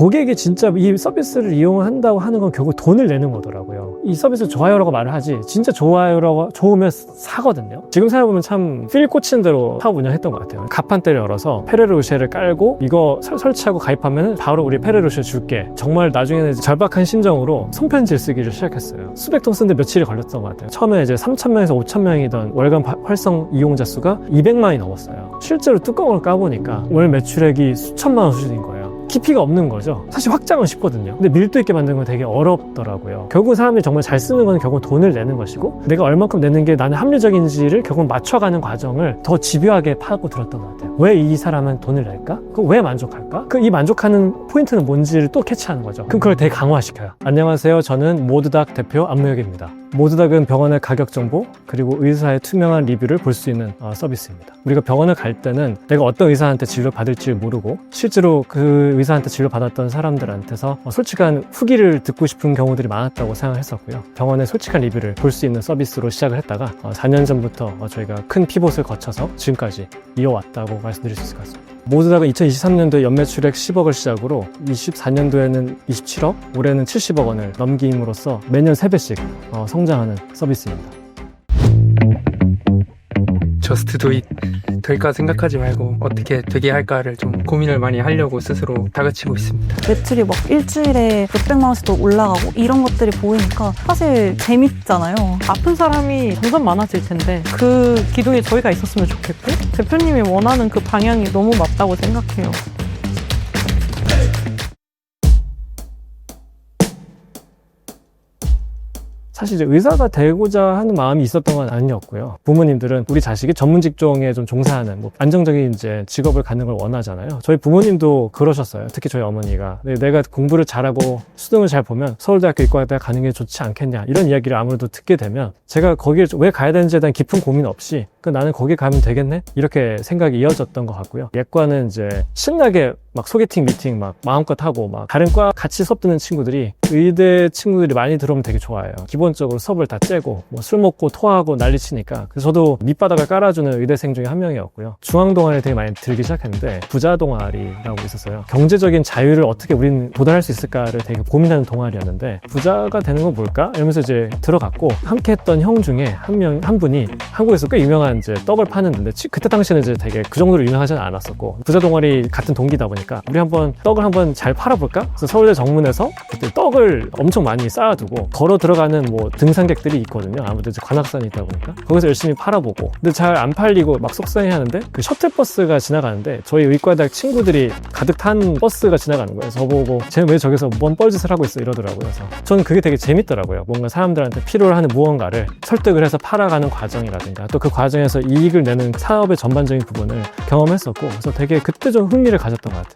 고객이 진짜 이 서비스를 이용한다고 하는 건 결국 돈을 내는 거더라고요. 이 서비스 좋아요라고 말을 하지 진짜 좋아요라고 좋으면 사거든요. 지금 생각해보면 참 필 꽂힌 대로 사업 운영했던 것 같아요. 가판대를 열어서 페레로쉐를 깔고 이거 설- 설치하고 가입하면 바로 우리 페레로쉐 줄게. 정말 나중에는 절박한 심정으로 손편지를 쓰기를 시작했어요. 수백 통 쓰는데 며칠이 걸렸던 것 같아요. 처음에 이제 3천 명에서 5천 명이던 월간 바- 활성 이용자 수가 200만이 넘었어요. 실제로 뚜껑을 까보니까 월 매출액이 수천만 원 수준인 거예요. 깊이가 없는 거죠. 사실 확장은 쉽거든요. 근데 밀도 있게 만드는 건 되게 어렵더라고요. 결국 사람들이 정말 잘 쓰는 건 결국 돈을 내는 것이고 내가 얼만큼 내는 게 나는 합리적인지를 결국 맞춰가는 과정을 더 집요하게 파고 들었던 것 같아요. 왜 이 사람은 돈을 낼까? 그왜 만족할까? 그 이 만족하는 포인트는 뭔지를 또 캐치하는 거죠. 그럼 그걸 되게 강화시켜요. 안녕하세요. 저는 모드닥 대표 안무혁입니다. 모드닥은 병원의 가격 정보 그리고 의사의 투명한 리뷰를 볼 수 있는 어, 서비스입니다. 우리가 병원을 갈 때는 내가 어떤 의사한테 진료 받을지 모르고 실제로 그 의사한테 진료 받았던 사람들한테서 어, 솔직한 후기를 듣고 싶은 경우들이 많았다고 생각했었고요. 병원의 솔직한 리뷰를 볼 수 있는 서비스로 시작을 했다가 어, 4년 전부터 어, 저희가 큰 피봇을 거쳐서 지금까지 이어왔다고 말씀드릴 수 있을 것 같습니다. 모드닥은 2023년도에 연매출액 10억을 시작으로 24년도에는 27억, 올해는 70억 원을 넘김으로써 매년 3배씩 어, 성장하는 서비스입니다. 저스트 두잇 될까 생각하지 말고 어떻게 되게 할까를 좀 고민을 많이 하려고 스스로 다그치고 있습니다. 매출이 막 일주일에 몇백만 원씩도 올라가고 이런 것들이 보이니까 사실 재밌잖아요. 아픈 사람이 점점 많아질 텐데 그 기둥에 저희가 있었으면 좋겠고 대표님이 원하는 그 방향이 너무 맞다고 생각해요. 사실 이제 의사가 되고자 하는 마음이 있었던 건 아니었고요. 부모님들은 우리 자식이 전문 직종에 좀 종사하는 뭐 안정적인 이제 직업을 갖는 걸 원하잖아요. 저희 부모님도 그러셨어요. 특히 저희 어머니가 네, 내가 공부를 잘하고 수능을 잘 보면 서울대학교 이과대 가는 게 좋지 않겠냐 이런 이야기를 아무래도 듣게 되면 제가 거기에 왜 가야 되는지에 대한 깊은 고민 없이 그 나는 거기 가면 되겠네 이렇게 생각이 이어졌던 것 같고요. 예과는 이제 신나게 막 소개팅 미팅 막 마음껏 하고 막 다른 과 같이 수업 듣는 친구들이 의대 친구들이 많이 들어오면 되게 좋아해요. 기본적으로 수업을 다 째고 뭐 술 먹고 토하고 난리 치니까 그래서 저도 밑바닥을 깔아주는 의대생 중에 한 명이었고요. 중앙 동아리 되게 많이 들기 시작했는데 부자 동아리라고 있었어요. 경제적인 자유를 어떻게 우리는 도달할 수 있을까를 되게 고민하는 동아리였는데 부자가 되는 건 뭘까? 이러면서 이제 들어갔고 함께 했던 형 중에 한 명 한 분이 한국에서 꽤 유명한 이제 떡을 파는데 치- 그때 당시에는 이제 되게 그 정도로 유명하지는 않았었고 부자 동아리 같은 동기다 보니까 우리 한번 떡을 한번 잘 팔아볼까? 그래서 서울대 정문에서 그때 떡을 엄청 많이 쌓아두고 걸어 들어가는 뭐 등산객들이 있거든요. 아무래도 관악산이 있다 보니까 거기서 열심히 팔아보고 근데 잘 안 팔리고 막 속상해하는데 그 셔틀버스가 지나가는데 저희 의과대학 친구들이 가득 탄 버스가 지나가는 거예요. 저보고 쟤는 왜 저기서 뭔 뻘짓을 하고 있어 이러더라고요. 그래서 저는 그게 되게 재밌더라고요. 뭔가 사람들한테 필요로 하는 무언가를 설득을 해서 팔아가는 과정이라든가 또 그 과정에서 이익을 내는 사업의 전반적인 부분을 경험했었고 그래서 되게 그때 좀 흥미를 가졌던 것 같아요.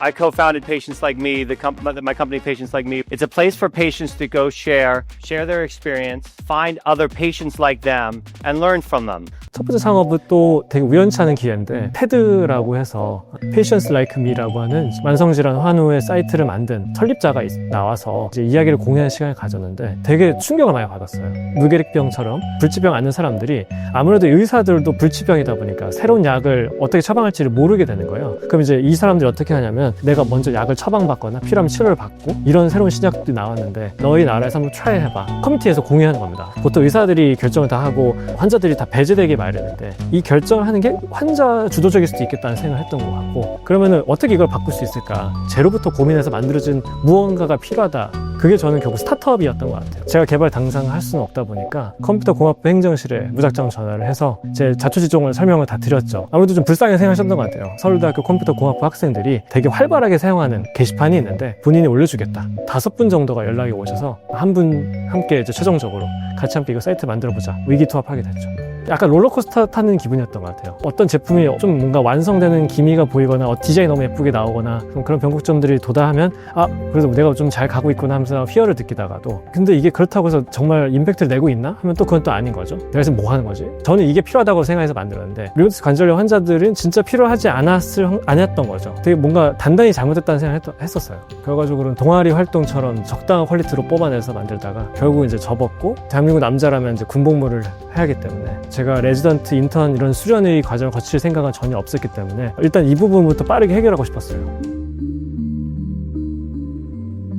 I co-founded Patients Like Me, the com- my company Patients Like Me. It's a place for patients to go share, share their experience, find other patients like them, and learn from them. 첫 번째 상업은 또 되게 우연치 않은 기회인데 패드라고 해서 Patients Like Me라고 하는 만성질환 환우의 사이트를 만든 설립자가 있- 나와서 이제 이야기를 공유하는 시간을 가졌는데 되게 충격을 많이 받았어요. 무계릭병처럼 불치병 앓는 사람들이 아무래도 의사들도 불치병이다 보니까 새로운 약을 어떻게 처방할지를 모르게 되는 거예요. 그럼 이제 이 사람들이 어떻게 하냐면 내가 먼저 약을 처방받거나 필요하면 치료를 받고 이런 새로운 신약들이 나왔는데 너희 나라에서 한번 트라이 해봐. 커뮤니티에서 공유하는 겁니다. 보통 의사들이 결정을 다 하고 환자들이 다 배제되기 마련인데 이 결정을 하는 게 환자 주도적일 수도 있겠다는 생각을 했던 것 같고 그러면은 어떻게 이걸 바꿀 수 있을까? 제로부터 고민해서 만들어진 무언가가 필요하다. 그게 저는 결국 스타트업이었던 것 같아요. 제가 개발 당장 할 수는 없다 보니까 컴퓨터 공학부 행정실에 무작정 전화를 해서 제 자초지종을 설명을 다 드렸죠. 아무래도 좀 불쌍하게 생각하셨던 것 같아요. 서울대학교 컴퓨터 공학부 학생들이 되게 활발하게 사용하는 게시판이 있는데 본인이 올려주겠다. 다섯 분 정도가 연락이 오셔서 한 분 함께 이제 최종적으로 같이 함께 이거 사이트 만들어보자. 위기투합하게 됐죠. 약간 롤러코스터 타는 기분이었던 것 같아요. 어떤 제품이 좀 뭔가 완성되는 기미가 보이거나 어, 디자인이 너무 예쁘게 나오거나 좀 그런 변곡점들이 도달하면 아 그래도 내가 좀 잘 가고 있구나 하면서 휘어를 느끼다가도 근데 이게 그렇다고 해서 정말 임팩트를 내고 있나 하면 또 그건 또 아닌 거죠. 내가 지금 뭐 하는 거지? 저는 이게 필요하다고 생각해서 만들었는데 류마티스 관절염 환자들은 진짜 필요하지 않았을 아니었던 거죠. 되게 뭔가 단단히 잘못했다는 생각을 했- 했었어요. 결과적으로는 동아리 활동처럼 적당한 퀄리티로 뽑아내서 만들다가 결국 이제 접었고 대한민국 남자라면 이제 군복무를 해야 하기 때문에 제가 레지던트 인턴 이런 수련의 과정을 거칠 생각은 전혀 없었기 때문에 일단 이 부분부터 빠르게 해결하고 싶었어요.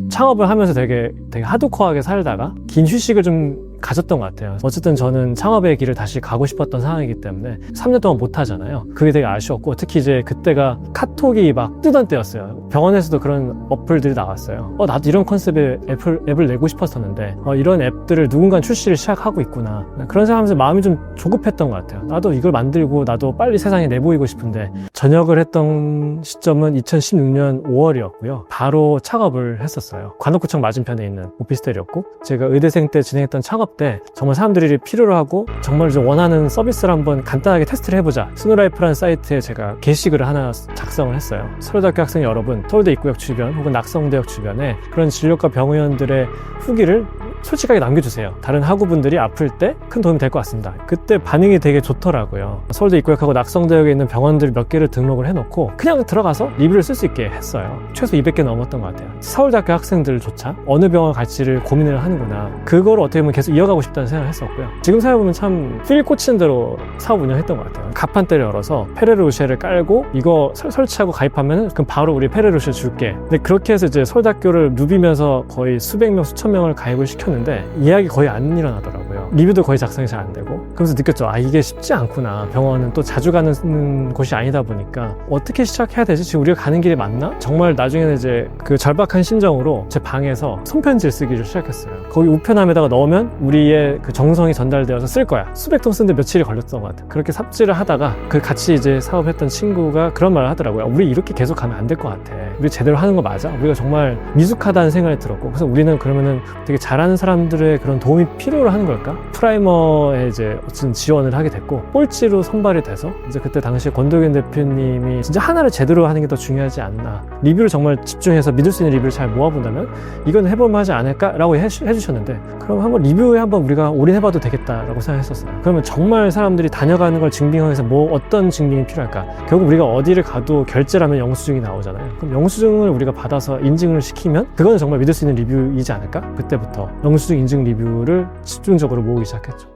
창업을 하면서 되게 되게 하드코어하게 살다가 긴 휴식을 좀 가졌던 것 같아요. 어쨌든 저는 창업의 길을 다시 가고 싶었던 상황이기 때문에 3년 동안 못 하잖아요. 그게 되게 아쉬웠고 특히 이제 그때가 카톡이 막 뜨던 때였어요. 병원에서도 그런 어플들이 나왔어요. 어 나도 이런 컨셉의 앱을, 앱을 내고 싶었었는데 어, 이런 앱들을 누군가 출시를 시작하고 있구나. 그런 생각하면서 마음이 좀 조급했던 것 같아요. 나도 이걸 만들고 나도 빨리 세상에 내보이고 싶은데 전역을 했던 시점은 2016년 5월이었고요. 바로 창업을 했었어요. 관악구청 맞은편에 있는 오피스텔이었고 제가 의대생 때 진행했던 창업 때 정말 사람들이 필요로 하고 정말 좀 원하는 서비스를 한번 간단하게 테스트를 해보자. 스노라이프라는 사이트에 제가 게시글을 하나 작성을 했어요. 서울대학교 학생 여러분, 서울대 입구역 주변 혹은 낙성대역 주변에 그런 진료과 병의원들의 후기를 솔직하게 남겨주세요. 다른 학우분들이 아플 때 큰 도움이 될 것 같습니다. 그때 반응이 되게 좋더라고요. 서울대 입구역하고 낙성대역에 있는 병원들 몇 개를 등록을 해놓고 그냥 들어가서 리뷰를 쓸 수 있게 했어요. 최소 200개 넘었던 것 같아요. 서울대학교 학생들조차 어느 병원 갈지를 고민을 하는구나. 그걸 어떻게 보면 계속 이어가고 싶다는 생각을 했었고요. 지금 생각해보면 참 필 꽂히는 대로 사업 운영했던 것 같아요. 가판대를 열어서 페레로쉐를 깔고 이거 설- 설치하고 가입하면 그럼 바로 우리 페레로쉐 줄게. 근데 그렇게 해서 이제 서울대학교를 누비면서 거의 수백 명, 수천 명을 가입을 시켰는데 예약이 거의 안 일어나더라고요. 리뷰도 거의 작성이 잘 안 되고. 그러면서 느꼈죠. 아, 이게 쉽지 않구나. 병원은 또 자주 가는 곳이 아니다 보니까 어떻게 시작해야 되지? 지금 우리가 가는 길이 맞나? 정말 나중에는 이제 그 절박한 심정으로 제 방에서 손편지를 쓰기를 시작했어요. 거기 우편함에다가 넣으면 우리의 그 정성이 전달되어서 쓸 거야. 수백 통 쓰는데 며칠이 걸렸던 것 같아요. 그렇게 삽질을 하다가 그 같이 이제 사업했던 친구가 그런 말을 하더라고요. 우리 이렇게 계속 가면 안 될 것 같아. 우리 제대로 하는 거 맞아? 우리가 정말 미숙하다는 생각이 들었고 그래서 우리는 그러면은 되게 잘하는 사람들의 그런 도움이 필요로 하는 걸까? 프라이머에 이제 어쨌든 지원을 하게 됐고 꼴찌로 선발이 돼서 이제 그때 당시에 권도균 대표님이 진짜 하나를 제대로 하는 게 더 중요하지 않나 리뷰를 정말 집중해서 믿을 수 있는 리뷰를 잘 모아본다면 이건 해볼만 하지 않을까라고 해주, 해주셨는데 그럼 한번 리뷰 에 한번 우리가 올인해봐도 되겠다라고 생각했었어요. 그러면 정말 사람들이 다녀가는 걸 증빙하기 위해서 뭐 어떤 증빙이 필요할까? 결국 우리가 어디를 가도 결제를 하면 영수증이 나오잖아요. 그럼 영수증을 우리가 받아서 인증을 시키면 그거는 정말 믿을 수 있는 리뷰이지 않을까? 그때부터 영수증 인증 리뷰를 집중적으로 모으기 시작했죠.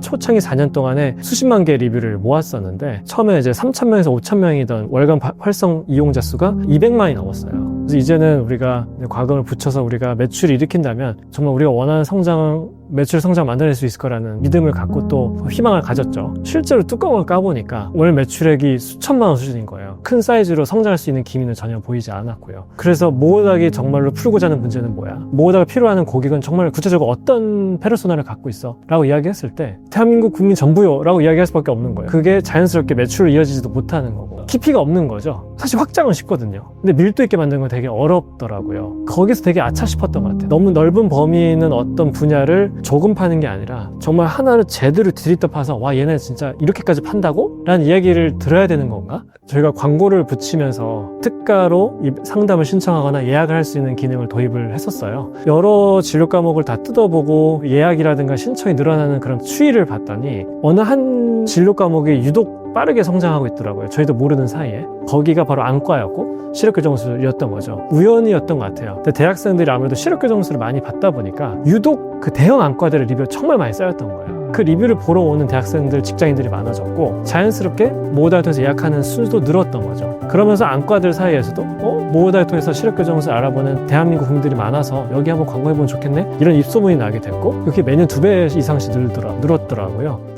초창기 4년 동안에 수십만 개 리뷰를 모았었는데 처음에 이제 3,000명에서 5,000명이던 월간 바- 활성 이용자 수가 200만이 넘었어요. 그래서 이제는 우리가 과금을 붙여서 우리가 매출을 일으킨다면 정말 우리가 원하는 성장 매출 성장 만들어낼 수 있을 거라는 믿음을 갖고 또 희망을 가졌죠. 실제로 뚜껑을 까보니까 월 매출액이 수천만 원 수준인 거예요. 큰 사이즈로 성장할 수 있는 기미는 전혀 보이지 않았고요. 그래서 모호닥이 정말로 풀고자 하는 문제는 뭐야? 모호닥을 필요하는 고객은 정말 구체적으로 어떤 페르소나를 갖고 있어? 라고 이야기했을 때 대한민국 국민 전부요 라고 이야기할 수밖에 없는 거예요. 그게 자연스럽게 매출로 이어지지도 못하는 거고 깊이가 없는 거죠. 사실 확장은 쉽거든요. 근데 밀도 있게 만드는 건 되게 어렵더라고요. 거기서 되게 아차 싶었던 것 같아요. 너무 넓은 범위 있는 어떤 분야를 조금 파는 게 아니라 정말 하나를 제대로 들이떠 파서 와 얘네 진짜 이렇게까지 판다고? 라는 이야기를 들어야 되는 건가? 저희가 광고를 붙이면서 특가로 이 상담을 신청하거나 예약을 할 수 있는 기능을 도입을 했었어요. 여러 진료 과목을 다 뜯어보고 예약이라든가 신청이 늘어나는 그런 추이를 봤더니 어느 한 진료 과목이 유독 빠르게 성장하고 있더라고요. 저희도 모르는 사이에. 거기가 바로 안과였고 시력교정술이었던 거죠. 우연이었던 것 같아요. 근데 대학생들이 아무래도 시력교정술을 많이 받다 보니까 유독 그 대형 안과들의 리뷰가 정말 많이 쌓였던 거예요. 그 리뷰를 보러 오는 대학생들, 직장인들이 많아졌고 자연스럽게 모호다를 통해서 예약하는 수도 늘었던 거죠. 그러면서 안과들 사이에서도 어? 모호다를 통해서 시력교정술 알아보는 대한민국 국민들이 많아서 여기 한번 광고해보면 좋겠네? 이런 입소문이 나게 됐고 그렇게 매년 두 배 이상씩 늘더라, 늘었더라고요.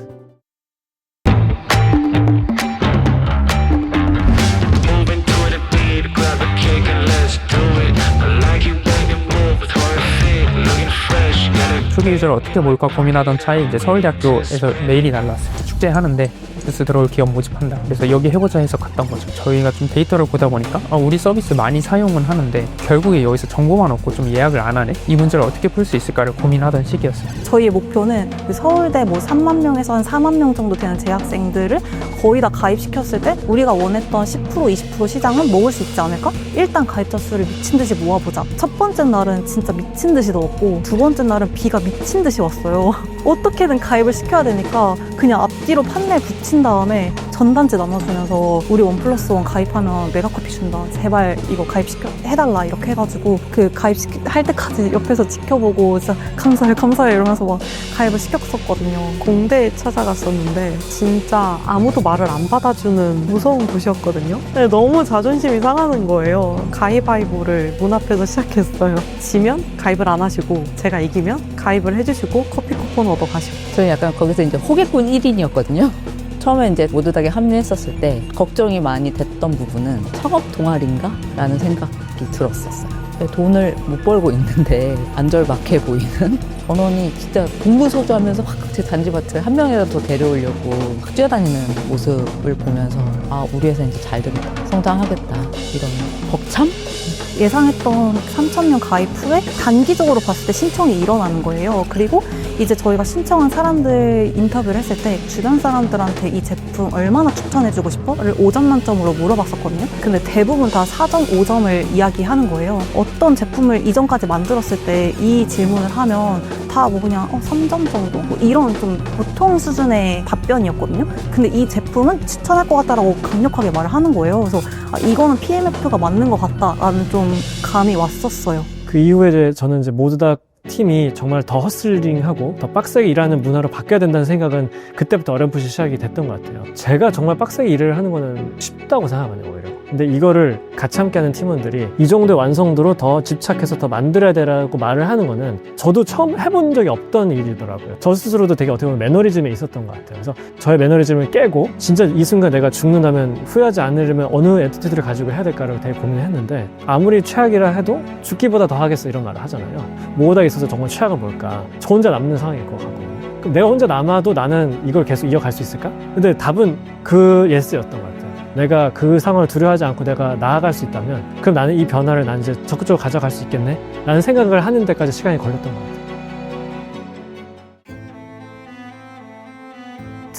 초기 유저를 어떻게 모을까 고민하던 차에 이제 서울대학교에서 메일이 날라왔어요. 축제하는데 뉴스 들어올 기업 모집한다. 그래서 여기 해보자 해서 갔던 거죠. 저희가 좀 데이터를 보다 보니까 아, 우리 서비스 많이 사용은 하는데 결국에 여기서 정보만 얻고 좀 예약을 안 하네. 이 문제를 어떻게 풀 수 있을까를 고민하던 시기였어요. 저희의 목표는 그 서울대 뭐 3만 명에서 한 4만 명 정도 되는 재학생들을 거의 다 가입시켰을 때 우리가 원했던 10% 20% 시장은 먹을 수 있지 않을까? 일단 가입자 수를 미친 듯이 모아보자. 첫 번째 날은 진짜 미친 듯이 넣었고 두 번째 날은 비가 미친 듯이 왔어요. 어떻게든 가입을 시켜야 되니까 그냥 앞뒤로 판넬 마친 다음에 전단지 나눠주면서 우리 원 플러스 원 가입하면 메가커피 준다. 제발 이거 가입시켜 해달라 이렇게 해가지고 그 가입할 때까지 옆에서 지켜보고 진짜 감사해 감사해 이러면서 막 가입을 시켰었거든요. 공대에 찾아갔었는데 진짜 아무도 말을 안 받아주는 무서운 곳이었거든요. 근데 너무 자존심이 상하는 거예요. 가위바위보를 문 앞에서 시작했어요. 지면 가입을 안 하시고 제가 이기면 가입을 해주시고 커피 쿠폰 얻어 가시고 저는 약간 거기서 이제 호객군 1인이었거든요. 처음에 이제 모두닥에 합류했었을 때 걱정이 많이 됐던 부분은 창업 동아리인가? 라는 생각이 들었었어요. 돈을 못 벌고 있는데 안절박해 보이는 전원이 진짜 공부소주 하면서 막제 단지마트에 한 명이라도 더 데려오려고 막 뛰어다니는 모습을 보면서 아 우리 회사 이제 잘 되겠다 성장하겠다 이런 벅참? 예상했던 3,000명 가입 후에 단기적으로 봤을 때 신청이 일어나는 거예요. 그리고 이제 저희가 신청한 사람들 인터뷰를 했을 때 주변 사람들한테 이 제품 얼마나 추천해주고 싶어?를 5점 만점으로 물어봤었거든요. 근데 대부분 다 4점, 5점을 이야기하는 거예요. 어떤 제품을 이전까지 만들었을 때 이 질문을 하면 다 뭐 그냥 어, 3점 정도? 뭐 이런 좀 보통 수준의 답변이었거든요. 근데 이 제품은 추천할 것 같다라고 강력하게 말을 하는 거예요. 그래서 아, 이거는 PMF가 맞는 것 같다라는 좀 감이 왔었어요. 그 이후에 이제 저는 이제 모두 다 팀이 정말 더 허슬링하고 더 빡세게 일하는 문화로 바뀌어야 된다는 생각은 그때부터 어렴풋이 시작이 됐던 것 같아요. 제가 정말 빡세게 일을 하는 거는 쉽다고 생각하거든요, 오히려. 근데 이거를 같이 함께하는 팀원들이 이 정도의 완성도로 더 집착해서 더 만들어야 되라고 말을 하는 거는 저도 처음 해본 적이 없던 일이더라고요. 저 스스로도 되게 어떻게 보면 매너리즘에 있었던 것 같아요. 그래서 저의 매너리즘을 깨고 진짜 이 순간 내가 죽는다면 후회하지 않으려면 어느 애티튜드를 가지고 해야 될까를 되게 고민을 했는데 아무리 최악이라 해도 죽기보다 더 하겠어 이런 말을 하잖아요. 뭐가 있어서 정말 최악은 뭘까? 저 혼자 남는 상황일 것 같고. 그럼 내가 혼자 남아도 나는 이걸 계속 이어갈 수 있을까? 근데 답은 그 예스였던 것 같아요. 내가 그 상황을 두려워하지 않고 내가 나아갈 수 있다면 그럼 나는 이 변화를 난 이제 적극적으로 가져갈 수 있겠네? 라는 생각을 하는 데까지 시간이 걸렸던 것 같아요.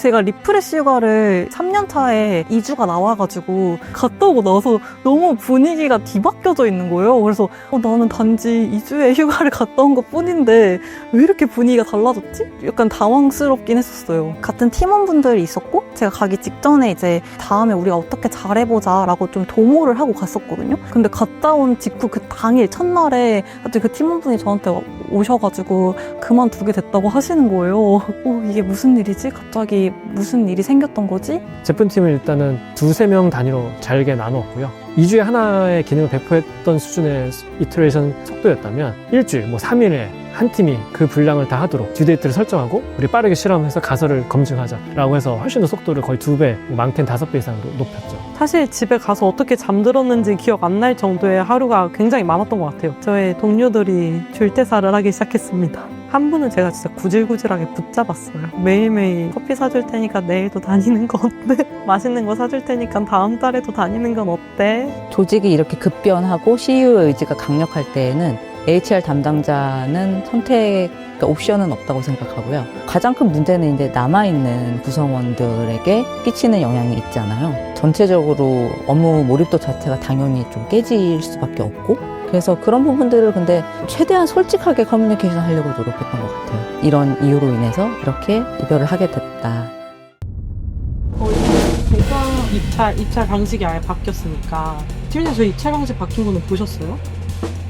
제가 리프레시 휴가를 3년 차에 2주가 나와가지고 갔다 오고 나서 너무 분위기가 뒤바뀌어져 있는 거예요. 그래서 어, 나는 단지 2주의 휴가를 갔다 온 것 뿐인데 왜 이렇게 분위기가 달라졌지? 약간 당황스럽긴 했었어요. 같은 팀원분들이 있었고 제가 가기 직전에 이제 다음에 우리가 어떻게 잘해보자 라고 좀 도모를 하고 갔었거든요. 근데 갔다 온 직후 그 당일 첫날에 갑자기 그 팀원분이 저한테 오셔가지고 그만두게 됐다고 하시는 거예요. 어, 이게 무슨 일이지? 갑자기 무슨 일이 생겼던 거지? 제품팀을 일단은 두세 명 단위로 잘게 나누었고요. 2주에 하나의 기능을 배포했던 수준의 이터레이션 속도였다면 일주일, 뭐 3일에 한 팀이 그 분량을 다 하도록 듀데이트를 설정하고 우리 빠르게 실험해서 가설을 검증하자라고 해서 훨씬 더 속도를 거의 두 배, 뭐 많게는 다섯 배 이상 높였죠. 사실 집에 가서 어떻게 잠들었는지 기억 안 날 정도의 하루가 굉장히 많았던 것 같아요. 저의 동료들이 줄대사를 하기 시작했습니다. 한 분은 제가 진짜 구질구질하게 붙잡았어요. 매일매일 커피 사줄 테니까 내일도 다니는 거 어때? 맛있는 거 사줄 테니까 다음 달에도 다니는 건 어때? 조직이 이렇게 급변하고 CEO의 의지가 강력할 때에는 HR 담당자는 선택 옵션은 없다고 생각하고요. 가장 큰 문제는 이제 남아있는 구성원들에게 끼치는 영향이 있잖아요. 전체적으로 업무 몰입도 자체가 당연히 좀 깨질 수밖에 없고 그래서 그런 부분들을 근데 최대한 솔직하게 커뮤니케이션 하려고 노력했던 것 같아요. 이런 이유로 인해서 이렇게 이별을 하게 됐다. 입찰, 입찰 방식이 아예 바뀌었으니까. 팀장님 저 입찰 방식 바뀐 거는 보셨어요?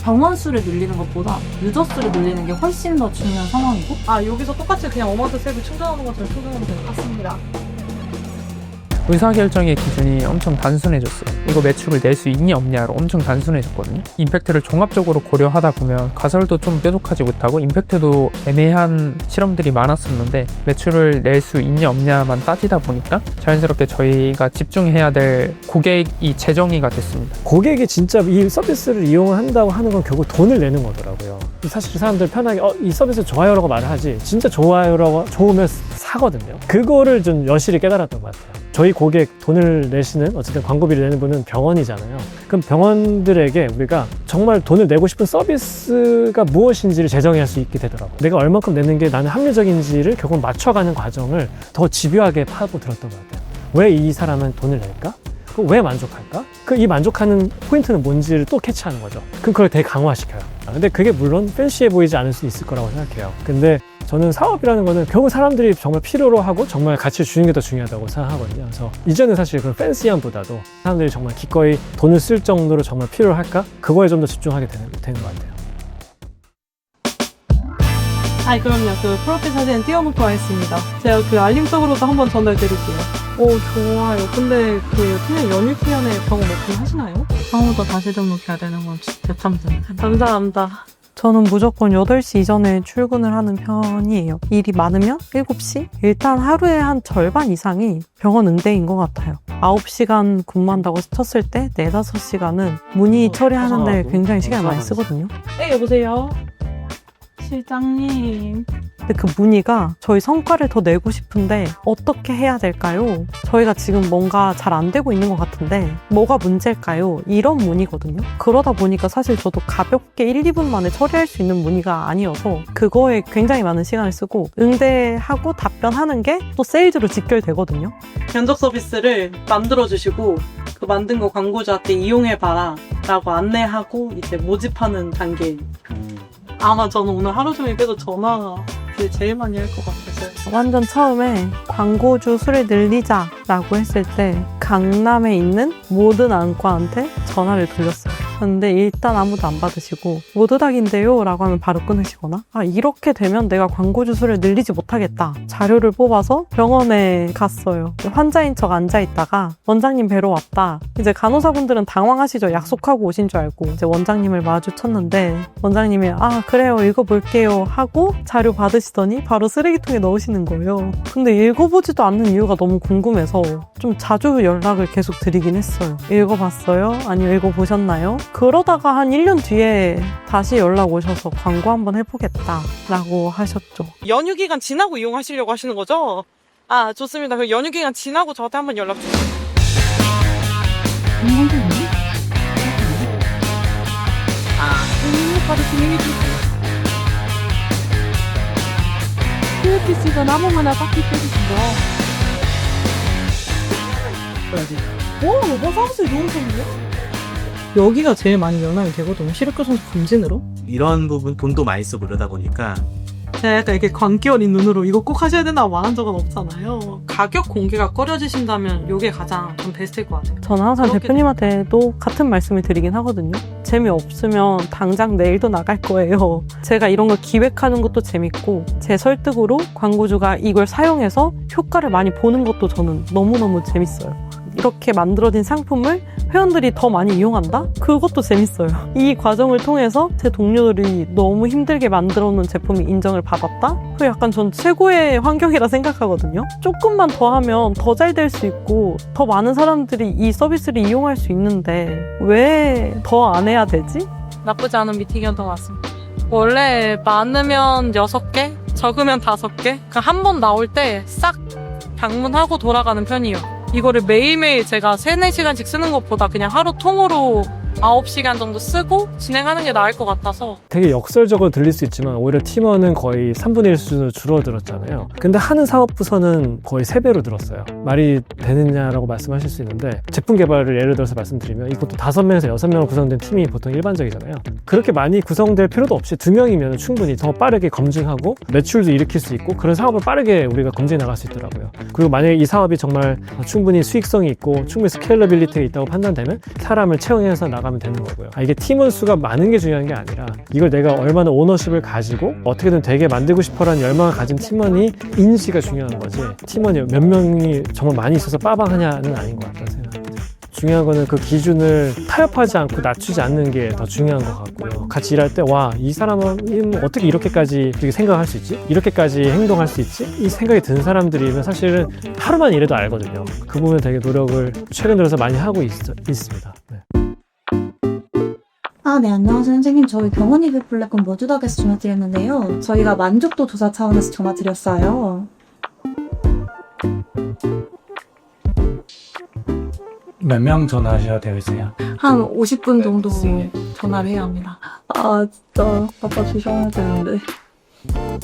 병원 수를 늘리는 것보다 유저 수를 늘리는 게 훨씬 더 중요한 상황이고 아 여기서 똑같이 그냥 어마드 셀프 충전하는 것처럼 충전하면 되는 것 같습니다. 의사결정의 기준이 엄청 단순해졌어요. 이거 매출을 낼 수 있냐 없냐로 엄청 단순해졌거든요. 임팩트를 종합적으로 고려하다 보면 가설도 좀 뾰족하지 못하고 임팩트도 애매한 실험들이 많았었는데 매출을 낼 수 있냐 없냐만 따지다 보니까 자연스럽게 저희가 집중해야 될 고객이 재정의가 됐습니다. 고객이 진짜 이 서비스를 이용한다고 하는 건 결국 돈을 내는 거더라고요. 사실 사람들 편하게 어, 이 서비스 좋아요라고 말을 하지 진짜 좋아요라고 좋으면 사거든요. 그거를 좀 여실히 깨달았던 것 같아요. 저희 고객 돈을 내시는 어쨌든 광고비를 내는 분은 병원이잖아요. 그럼 병원들에게 우리가 정말 돈을 내고 싶은 서비스가 무엇인지를 재정의할 수 있게 되더라고요. 내가 얼만큼 내는 게 나는 합리적인지를 결국 맞춰가는 과정을 더 집요하게 파고 들었던 것 같아요. 왜 이 사람은 돈을 낼까? 그왜 만족할까? 그 이 만족하는 포인트는 뭔지를 또 캐치하는 거죠. 그럼 그걸 되게 강화시켜요. 아, 근데 그게 물론 팬시해 보이지 않을 수 있을 거라고 생각해요. 근데 저는 사업이라는 거는 결국 사람들이 정말 필요로 하고 정말 가치를 주는 게 더 중요하다고 생각하거든요. 그래서 이제는 사실 그런 팬시함보다도 사람들이 정말 기꺼이 돈을 쓸 정도로 정말 필요할까? 그거에 좀 더 집중하게 되는, 되는 것 같아요. 아니 그럼요. 그 프로필 사진 띄워놓고 하겠습니다. 제가 그 알림석으로도 한번 전달드릴게요. 오 좋아요. 근데 그 그냥 연휴 기간에 병원 오픈 하시나요? 처음부터 다시 등록해야 되는 건 진짜 참들. 감사합니다. 저는 무조건 8시 이전에 출근을 하는 편이에요. 일이 많으면 7시? 일단 하루에 한 절반 이상이 병원 응대인 것 같아요. 9시간 근무한다고 쳤을 때 4, 5시간은 문의 어, 처리하는데. 굉장히 시간을 어, 많이. 쓰거든요. 네, 여보세요? 실장님. 근데 그 문의가 저희 성과를 더 내고 싶은데 어떻게 해야 될까요? 저희가 지금 뭔가 잘 안 되고 있는 것 같은데 뭐가 문제일까요? 이런 문의거든요. 그러다 보니까 사실 저도 가볍게 1, 2분 만에 처리할 수 있는 문의가 아니어서 그거에 굉장히 많은 시간을 쓰고 응대하고 답변하는 게 또 세일즈로 직결되거든요. 면접 서비스를 만들어주시고 그 만든 거 광고주한테 이용해봐라 라고 안내하고 이제 모집하는 단계 아마 저는 오늘 하루 종일 계속 전화가 그게 제일 많이 할 것 같아서. 완전 처음에 광고주 수를 늘리자라고 했을 때 강남에 있는 모든 안과한테 전화를 돌렸어요. 근데 일단 아무도 안 받으시고 모두닥인데요? 라고 하면 바로 끊으시거나 아 이렇게 되면 내가 광고주 수를 늘리지 못하겠다. 자료를 뽑아서 병원에 갔어요. 환자인 척 앉아있다가 원장님 뵈러 왔다. 이제 간호사분들은 당황하시죠. 약속하고 오신 줄 알고 이제 원장님을 마주쳤는데 원장님이 아 그래요. 읽어볼게요. 하고 자료 받으시 더니 바로 쓰레기통에 넣으시는 거예요 근데 읽어보지도 않는 이유가 너무 궁금해서 좀 자주 연락을 계속 드리긴 했어요 읽어봤어요? 아니면 읽어보셨나요? 그러다가 한 1년 뒤에 다시 연락 오셔서 광고 한번 해보겠다 라고 하셨죠 연휴 기간 지나고 이용하시려고 하시는 거죠? 아 좋습니다 그 연휴 기간 지나고 저한테 한번 연락 주세요 PFC가 나무 하나 깎기 빼주신다. 오, 로봇 사무실 너무 좋은데? 여기가 제일 많이 연락이 되거든요. 시력교 선수 검진으로. 이런 부분 돈도 많이 쓰고 그러다 보니까 제가 약간 이렇게 광기 어린 눈으로 이거 꼭 하셔야 된다고 말한 적은 없잖아요. 가격 공개가 꺼려지신다면 이게 가장 좀 베스트일 것 같아요. 저는 항상 그렇게 대표님한테도 같은 말씀을 드리긴 하거든요. 재미없으면 당장 내일도 나갈 거예요. 제가 이런 걸 기획하는 것도 재밌고 제 설득으로 광고주가 이걸 사용해서 효과를 많이 보는 것도 저는 너무너무 재밌어요. 이렇게 만들어진 상품을 회원들이 더 많이 이용한다? 그것도 재밌어요. 이 과정을 통해서 제 동료들이 너무 힘들게 만들어 놓은 제품이 인정을 받았다? 그 약간 전 최고의 환경이라 생각하거든요. 조금만 더 하면 더 잘 될 수 있고 더 많은 사람들이 이 서비스를 이용할 수 있는데 왜 더 안 해야 되지? 나쁘지 않은 미팅이었던 것 같습니다. 원래 많으면 6개, 적으면 5개. 한번 나올 때 싹 방문하고 돌아가는 편이에요. 이거를 매일매일 제가 3, 4시간씩 쓰는 것보다 그냥 하루 통으로 9시간 정도 쓰고 진행하는 게 나을 것 같아서 되게 역설적으로 들릴 수 있지만 오히려 팀원은 거의 3분의 1 수준으로 줄어들었잖아요. 근데 하는 사업 부서는 거의 3배로 늘었어요. 말이 되느냐라고 말씀하실 수 있는데 제품 개발을 예를 들어서 말씀드리면 이것도 5명에서 6명으로 구성된 팀이 보통 일반적이잖아요. 그렇게 많이 구성될 필요도 없이 2명이면 충분히 더 빠르게 검증하고 매출도 일으킬 수 있고 그런 사업을 빠르게 우리가 검증해 나갈 수 있더라고요. 그리고 만약에 이 사업이 정말 충분히 수익성이 있고 충분히 스케일러빌리티가 있다고 판단되면 사람을 채용해서 나가면 되는 거고요. 아, 이게 팀원 수가 많은 게 중요한 게 아니라 이걸 내가 얼마나 오너십을 가지고 어떻게든 되게 만들고 싶어라는 열망을 가진 팀원이 인지가 중요한 거지. 팀원이 몇 명이 정말 많이 있어서 빠방하냐는 아닌 것 같다는 생각합니다. 중요한 거는 그 기준을 타협하지 않고 낮추지 않는 게 더 중요한 것 같고요. 같이 일할 때, 와, 이 사람은 어떻게 이렇게까지 이렇게 생각할 수 있지? 이렇게까지 행동할 수 있지? 이 생각이 든 사람들이면 사실은 하루만 일해도 알거든요. 그 부분에 되게 노력을 최근 들어서 많이 하고 있, 있습니다. 네. 아, 네, 안녕하세요, 선생님. 저희 병원 이비 플랫폼 머주닥에서 전화드렸는데요. 저희가 만족도 조사 차원에서 전화드렸어요. 몇 명 전화하셔야 되세요? 한 50분 정도 전화를 해야 합니다. 아, 진짜. 아빠 주셔야 되는데.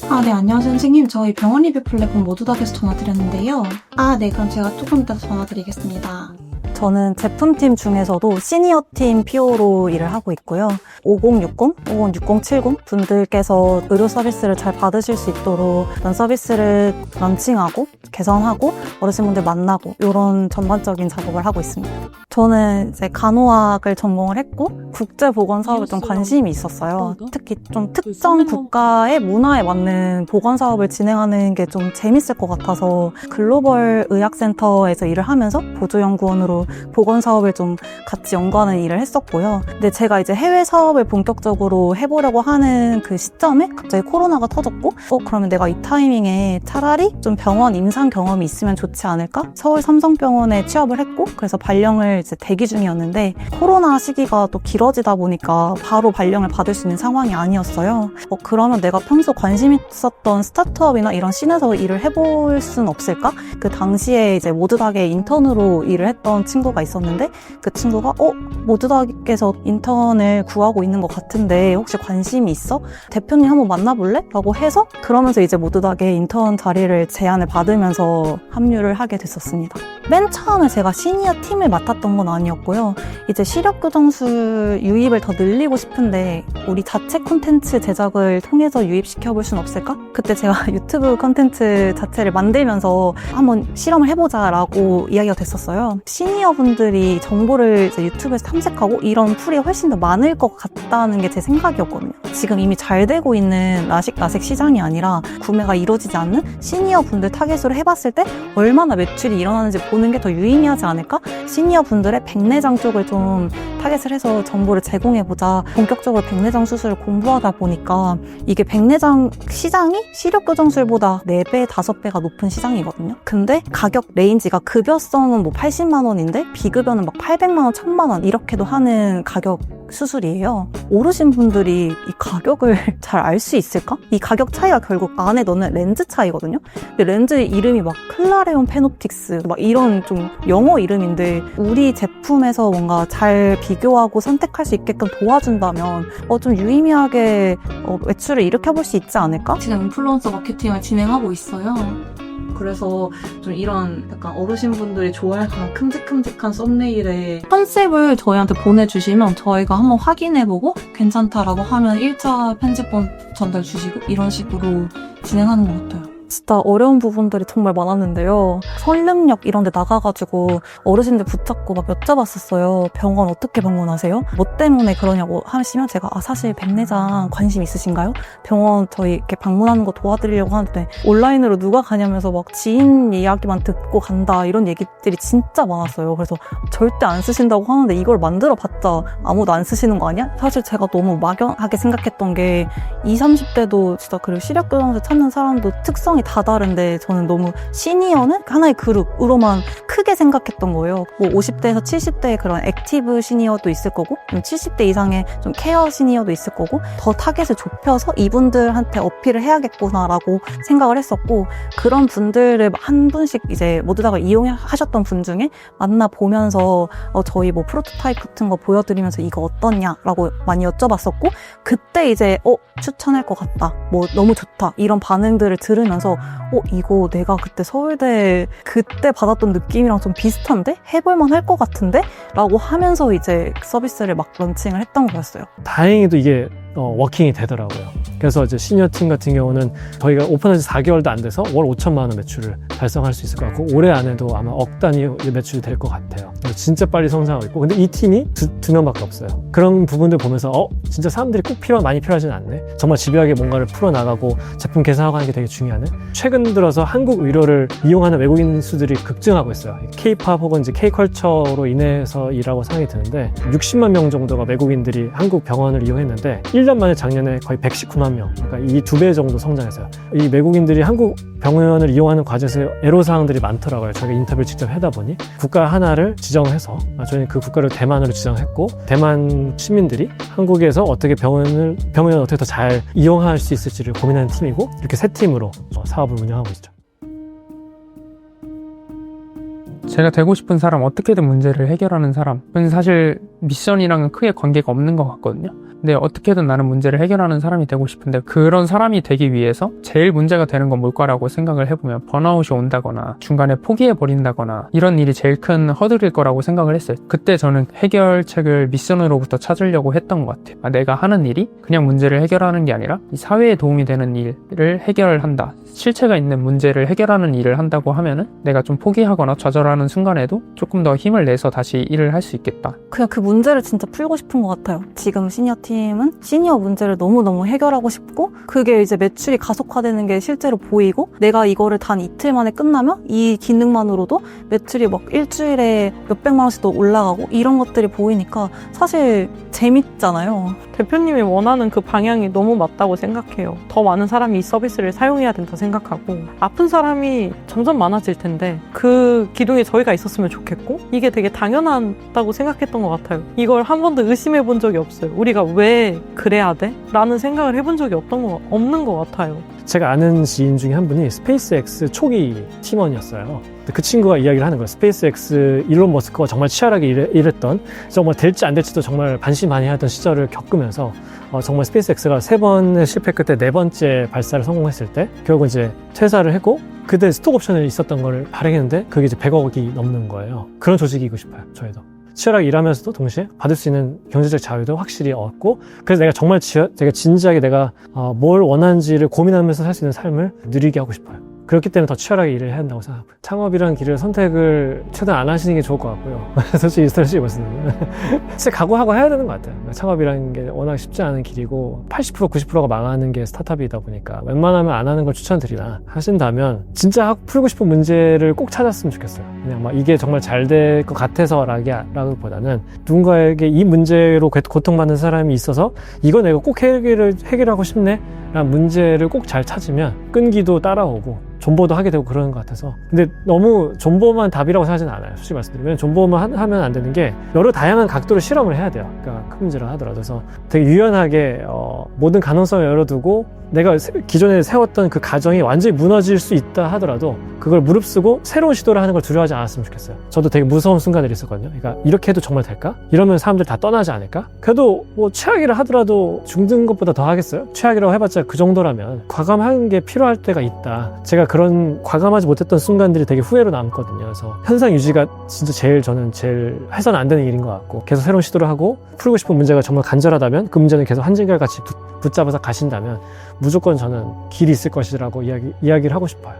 아, 네, 안녕하세요, 선생님. 저희 병원 리뷰 플랫폼 모두닥에서 전화드렸는데요. 아, 네, 그럼 제가 조금 이따 전화드리겠습니다. 저는 제품팀 중에서도 시니어 팀 PO로 일을 하고 있고요. 5060, 5060, 70 분들께서 의료 서비스를 잘 받으실 수 있도록 그런 서비스를 런칭하고 개선하고 어르신분들 만나고 이런 전반적인 작업을 하고 있습니다. 저는 이제 간호학을 전공을 했고 국제 보건 사업에 좀 관심이 있었어요. 특히 좀 특정 국가의 문화에 맞는 보건 사업을 진행하는 게 좀 재밌을 것 같아서 글로벌 의학센터에서 일을 하면서 보조 연구원으로 보건 사업을 좀 같이 연구하는 일을 했었고요. 근데 제가 이제 해외 사업을 본격적으로 해보려고 하는 그 시점에 갑자기 코로나가 터졌고, 어, 그러면 내가 이 타이밍에 차라리 좀 병원 임상 경험이 있으면 좋지 않을까? 서울 삼성병원에 취업을 했고, 그래서 발령을 이제 대기 중이었는데, 코로나 시기가 또 길어지다 보니까 바로 발령을 받을 수 있는 상황이 아니었어요. 어, 그러면 내가 평소 관심 있었던 스타트업이나 이런 씬에서 일을 해볼 순 없을까? 그 당시에 이제 모드닥에 인턴으로 일을 했던 친구 가 있었는데, 그 친구가, 어, 모드닥에서 인턴을 구하고 있는 것 같은데, 혹시 관심이 있어? 대표님 한번 만나볼래? 라고 해서, 그러면서 이제 모드닥에 인턴 자리를 제안을 받으면서 합류를 하게 됐었습니다. 맨 처음에 제가 시니어 팀을 맡았던 건 아니었고요. 이제 시력 교정술 유입을 더 늘리고 싶은데 우리 자체 콘텐츠 제작을 통해서 유입시켜 볼 순 없을까? 그때 제가 유튜브 콘텐츠 자체를 만들면서 한번 실험을 해보자라고 이야기가 됐었어요. 시니어 분들이 정보를 유튜브에서 탐색하고 이런 풀이 훨씬 더 많을 것 같다는 게 제 생각이었거든요. 지금 이미 잘 되고 있는 라식 라섹 시장이 아니라 구매가 이루어지지 않는 시니어 분들 타겟으로 해봤을 때 얼마나 매출이 일어나는지 보는 게 더 유의미하지 않을까? 시니어 분들의 백내장 쪽을 좀 타겟을 해서 정보를 제공해보자. 본격적으로 백내장 수술을 공부하다 보니까 이게 백내장 시장이 시력교정술보다 4배, 5배가 높은 시장이거든요. 근데 가격 레인지가 급여성은 뭐 80만 원인데 비급여는 막 800만 원, 1000만 원 이렇게도 하는 가격 수술이에요. 오르신 분들이 이 가격을 잘 알 수 있을까? 이 가격 차이가 결국 안에 넣는 렌즈 차이거든요. 근데 렌즈 이름이 막 클라레온 페노틱스 막 이런 좀 영어 이름인데 우리 제품에서 뭔가 잘 비교하고 선택할 수 있게끔 도와준다면 어, 좀 유의미하게 어, 매출을 일으켜볼 수 있지 않을까? 지금 인플루언서 마케팅을 진행하고 있어요. 그래서 좀 이런 약간 어르신분들이 좋아할 만한 큼직큼직한 썸네일에 컨셉을 저희한테 보내주시면 저희가 한번 확인해보고 괜찮다라고 하면 1차 편집본 전달 주시고 이런 식으로 진행하는 것 같아요. 진짜 어려운 부분들이 정말 많았는데요. 설릉역 이런 데 나가가지고 어르신들 붙잡고 막 여쭤봤었어요. 병원 어떻게 방문하세요? 뭐 때문에 그러냐고 하시면 제가 아 사실 백내장 관심 있으신가요? 병원 저희 이렇게 방문하는 거 도와드리려고 하는데 온라인으로 누가 가냐면서 막 지인 이야기만 듣고 간다 이런 얘기들이 진짜 많았어요. 그래서 절대 안 쓰신다고 하는데 이걸 만들어 봤자 아무도 안 쓰시는 거 아니야? 사실 제가 너무 막연하게 생각했던 게 20, 30대도 진짜 그리고 시력 교정술 찾는 사람도 특성이 다 다른데 저는 너무 시니어는 하나의 그룹으로만 크게 생각했던 거예요. 뭐 50대에서 70대의 그런 액티브 시니어도 있을 거고 70대 이상의 좀 케어 시니어도 있을 거고 더 타겟을 좁혀서 이분들한테 어필을 해야겠구나라고 생각을 했었고 그런 분들을 한 분씩 이제 모두 다가 이용하셨던 분 중에 만나 보면서 어, 저희 뭐 프로토타입 같은 거 보여드리면서 이거 어떻냐라고 많이 여쭤봤었고 그때 이제 어 추천할 것 같다 뭐 너무 좋다 이런 반응들을 들으면서 어 이거 내가 그때 서울대 그때 받았던 느낌이랑 좀 비슷한데 해볼만 할 것 같은데 라고 하면서 이제 서비스를 막 런칭을 했던 거였어요. 다행히도 이게 어, 워킹이 되더라고요. 그래서 이제 시니어 팀 같은 경우는 저희가 오픈한 지 4개월도 안 돼서 월 5천만 원 매출을 달성할 수 있을 것 같고 올해 안에도 아마 억 단위 매출이 될 것 같아요. 진짜 빨리 성장하고 있고 근데 이 팀이 두, 두 명밖에 없어요. 그런 부분들 보면서 어 진짜 사람들이 꼭 필요 많이 필요하진 않네. 정말 집요하게 뭔가를 풀어 나가고 제품 개선하고 하는 게 되게 중요하네. 최근 들어서 한국 의료를 이용하는 외국인 수들이 급증하고 있어요. K-팝 혹은 이제 K-컬처로 인해서이라고 생각이 드는데 60만 명 정도가 외국인들이 한국 병원을 이용했는데 1년 만에 작년에 거의 119만 명. 그러니까 이 두 배 정도 성장했어요. 이 외국인들이 한국 병원을 이용하는 과정에서 애로사항들이 많더라고요. 저희가 인터뷰를 직접 하다 보니 국가 하나를 지정해서 아, 저희는 그 국가를 대만으로 지정했고 대만 시민들이 한국에서 어떻게 병원을 병원을 어떻게 더 잘 이용할 수 있을지를 고민하는 팀이고 이렇게 세 팀으로 어, 사업을 운영하고 있죠. 제가 되고 싶은 사람, 어떻게든 문제를 해결하는 사람은 사실 미션이랑은 크게 관계가 없는 것 같거든요. 근데 어떻게든 나는 문제를 해결하는 사람이 되고 싶은데 그런 사람이 되기 위해서 제일 문제가 되는 건 뭘까라고 생각을 해보면 번아웃이 온다거나 중간에 포기해 버린다거나 이런 일이 제일 큰 허들일 거라고 생각을 했어요. 그때 저는 해결책을 미션으로부터 찾으려고 했던 것 같아요. 아, 내가 하는 일이 그냥 문제를 해결하는 게 아니라 이 사회에 도움이 되는 일을 해결한다. 실체가 있는 문제를 해결하는 일을 한다고 하면은 내가 좀 포기하거나 좌절하는 순간에도 조금 더 힘을 내서 다시 일을 할 수 있겠다. 그냥 그 문제를 진짜 풀고 싶은 것 같아요. 지금 시니어 팀은 시니어 문제를 너무너무 해결하고 싶고 그게 이제 매출이 가속화되는 게 실제로 보이고 내가 이거를 단 이틀 만에 끝나면 이 기능만으로도 매출이 막 일주일에 몇백만 원씩도 올라가고 이런 것들이 보이니까 사실 재밌잖아요. 대표님이 원하는 그 방향이 너무 맞다고 생각해요. 더 많은 사람이 이 서비스를 사용해야 된다 생각하고 아픈 사람이 점점 많아질 텐데 그 기둥에 저희가 있었으면 좋겠고 이게 되게 당연하다고 생각했던 것 같아요. 이걸 한 번도 의심해 본 적이 없어요. 우리가 왜 그래야 돼? 라는 생각을 해본 적이 없던 거, 없는 것 같아요. 제가 아는 지인 중에 한 분이 스페이스X 초기 팀원이었어요. 그 친구가 이야기를 하는 거예요. 스페이스X 일론 머스크가 정말 치열하게 일해- 일했던 정말 될지 안 될지도 정말 반신반의하던 시절을 겪으면서 어, 정말 스페이스X가 세 번의 실패 끝에 네 번째 발사를 성공했을 때 결국 이제 퇴사를 했고 그때 스톡 옵션이 있었던 걸 발행했는데 그게 이제 100억이 넘는 거예요. 그런 조직이고 싶어요. 저희도. 치열하게 일하면서도 동시에 받을 수 있는 경제적 자유도 확실히 얻고 그래서 내가 정말 지, 되게 진지하게 내가 어, 뭘 원하는지를 고민하면서 살 수 있는 삶을 누리게 하고 싶어야 그렇기 때문에 더 치열하게 일을 해야 한다고 생각하고요. 창업이라는 길을 선택을 최대한 안 하시는 게 좋을 것 같고요. 솔직히 솔직히 말씀드리면 진짜 각오하고 해야 되는 것 같아요. 창업이라는 게 워낙 쉽지 않은 길이고 80% 90%가 망하는 게 스타트업이다 보니까 웬만하면 안 하는 걸 추천드리나 하신다면 진짜 하- 풀고 싶은 문제를 꼭 찾았으면 좋겠어요. 그냥 막 이게 정말 잘 될 것 같아서라기보다는 누군가에게 이 문제로 고- 고통받는 사람이 있어서 이거 내가 꼭 해결을 해결하고 싶네. 라는 문제를 꼭 잘 찾으면 끈기도 따라오고 존버도 하게 되고 그러는 것 같아서. 근데 너무 존버만 답이라고 생각하지는 않아요 솔직히 말씀드리면. 존버만 하- 하면 안 되는 게 여러 다양한 각도로 실험을 해야 돼요. 그러니까 큰 문제를 하더라도. 그래서 되게 유연하게 어, 모든 가능성을 열어두고 내가 세- 기존에 세웠던 그 가정이 완전히 무너질 수 있다 하더라도 그걸 무릅쓰고 새로운 시도를 하는 걸 두려워하지 않았으면 좋겠어요. 저도 되게 무서운 순간들이 있었거든요. 그러니까 이렇게 해도 정말 될까? 이러면 사람들 다 떠나지 않을까? 그래도 뭐 최악이라 하더라도 죽는 것보다 더 하겠어요? 최악이라고 해봤자 그 정도라면 과감한 게 필요할 때가 있다. 제가 그런 과감하지 못했던 순간들이 되게 후회로 남거든요. 그래서 현상 유지가 진짜 제일 저는 제일 해서는 안 되는 일인 것 같고 계속 새로운 시도를 하고 풀고 싶은 문제가 정말 간절하다면 그 문제는 계속 한진결 같이 붙- 붙잡아서 가신다면 무조건 저는 길이 있을 것이라고 이야기, 이야기를 하고 싶어요